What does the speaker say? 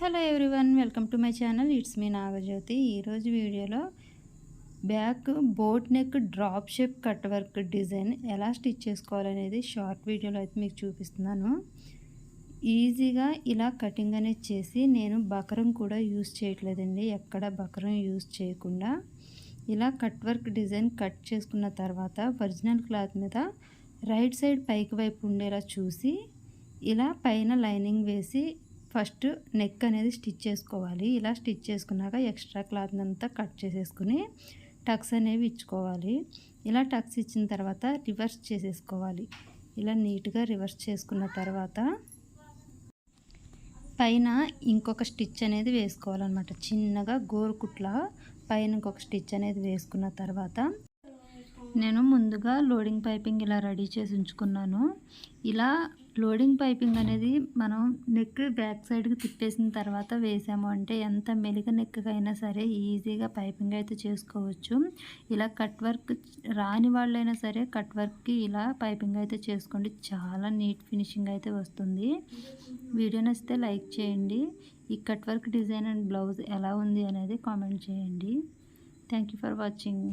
Hello everyone welcome to my channel. It's me Nagajyothi. ఈరోజు వీడియోలో back boat neck drop shape cut work design ఎలా stitch చేసుకోవాలనేది short వీడియోలో అయితే మీకు చూపిస్తున్నాను. ఈజీగా ఇలా కటింగ్ అనేది చేసి నేను బకరం కూడా యూస్ చేయట్లేదండి. ఎక్కడ బకరం యూస్ చేయకుండా ఇలా కట్ వర్క్ డిజైన్ కట్ చేసుకున్న తర్వాత ఒరిజినల్ క్లాత్ మీద రైట్ సైడ్ పైకి వైపు ఉండేలా చూసి ఇలా పైన లైనింగ్ వేసి ఫస్ట్ నెక్ అనేది స్టిచ్ చేసుకోవాలి. ఇలా స్టిచ్ చేసుకున్నాక ఎక్స్ట్రా క్లాత్ అంతా కట్ చేసేసుకుని టక్స్ అనేవి ఇచ్చుకోవాలి. ఇలా టక్స్ ఇచ్చిన తర్వాత రివర్స్ చేసేసుకోవాలి. ఇలా నీట్గా రివర్స్ చేసుకున్న తర్వాత పైన ఇంకొక స్టిచ్ అనేది వేసుకోవాలన్నమాట. చిన్నగా గోరుకుట్ల పైన ఇంకొక స్టిచ్ అనేది వేసుకున్న తర్వాత నేను ముందుగా లోడింగ్ పైపింగ్ ఇలా రెడీ చేసి ఉంచుకున్నాను. ఇలా లోడింగ్ పైపింగ్ అనేది మనం నెక్ బ్యాక్ సైడ్కి తిప్పేసిన తర్వాత వేసాము అంటే ఎంత మెలిక నెక్కకైనా అయినా సరే ఈజీగా పైపింగ్ అయితే చేసుకోవచ్చు. ఇలా కట్ వర్క్ రాని వాళ్ళైనా సరే కట్ వర్క్కి ఇలా పైపింగ్ అయితే చేసుకోండి. చాలా నీట్ ఫినిషింగ్ అయితే వస్తుంది. వీడియో నచ్చితే లైక్ చేయండి. ఈ cut work design and blouse ఎలా ఉంది అనేది కామెంట్ చేయండి. Thank for watching.